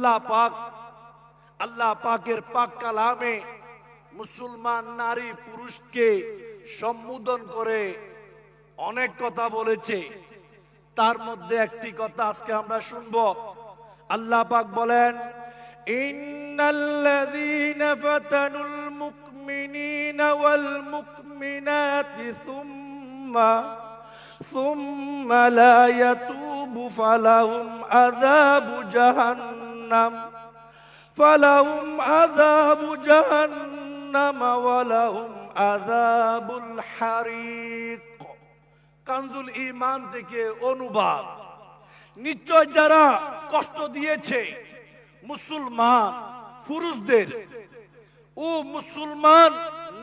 আল্লাহ পাক আল্লাহ পাকের পাক কালামে মুসলমান নারী পুরুষকে সম্বোধন করে অনেক কথা বলেছে তার মধ্যে একটি কথা আজকে আমরা শুনব আল্লাহ পাক বলেন ইন্নাল্লাযীনা ফাতানুল মুমিনিনা ওয়াল মুমিনাতি সুম্মা ثم لا يتوب فلهم عذاب جهنم فلهم عذاب جهنم ولهم عذاب الحريق কানজুল ইমান থেকে অনুবাদ নিশ্চয় যারা কষ্ট দিয়েছে মুসলমান পুরুষদের ও মুসলমান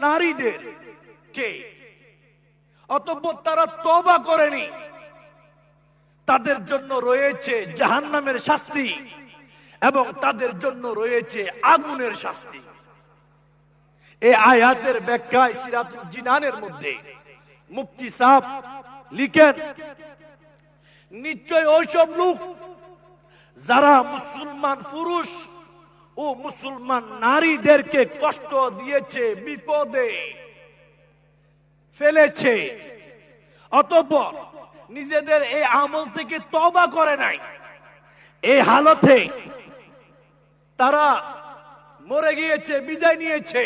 নারীদের কে অতঃপর তারা তবা করেনি তাদের জন্য রয়েছে জাহান্নামের শাস্তি এবং তাদের জন্য রয়েছে আগুনের শাস্তি। এই আয়াতের ব্যাখ্যায় সিরাতুল জিনানের মধ্যে মুক্তি সাহ লিখেন, নিশ্চয় ওইসব লোক যারা মুসলমান পুরুষ ও মুসলমান নারীদেরকে কষ্ট দিয়েছে, বিপদে ফেলেছে, অতঃপর নিজেদের এই আমল থেকে তবা করে নাই। এই হালতে তারা মরে গিয়েছে, বিদায় নিয়েছে।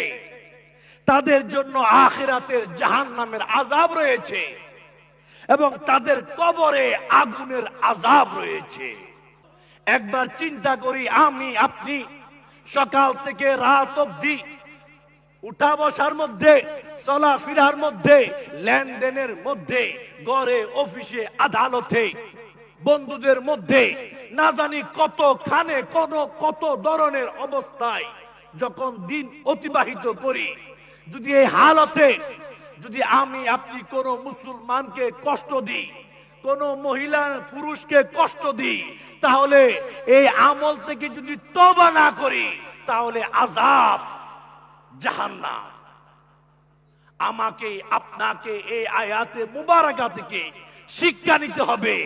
তাদের জন্য আখিরাতের জাহান নামের আজাব রয়েছে এবং তাদের কবরে আগুনের আজাব রয়েছে। একবার চিন্তা করি, আমি, আপনি সকাল থেকে রাত অব্দি উঠা বসার মধ্যে, চলা ফিরার মধ্যে, লেনদেনের মধ্যে, গড়ে, অফিসে, আদালতে, বন্ধুদের মধ্যে না জানি কত খানে কোন কত ধরনের অবস্থায় যখন দিন অতিবাহিত করি। যদি এই হালতে, যদি আমি, আপনি কোন মুসলমানকে কষ্ট দিই, কোন মহিলা পুরুষকে কষ্ট দিই, তাহলে এই আমল থেকে যদি তবা না করি, তাহলে আজাব জাহান্নাম। আমাকে, আপনাকে এই আয়াতে মুবারাকা থেকে শিক্ষা নিতে হবে।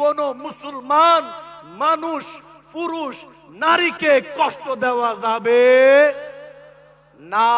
কোন মুসলমান মানুষ পুরুষ নারীকে কষ্ট দেওয়া যাবে? না।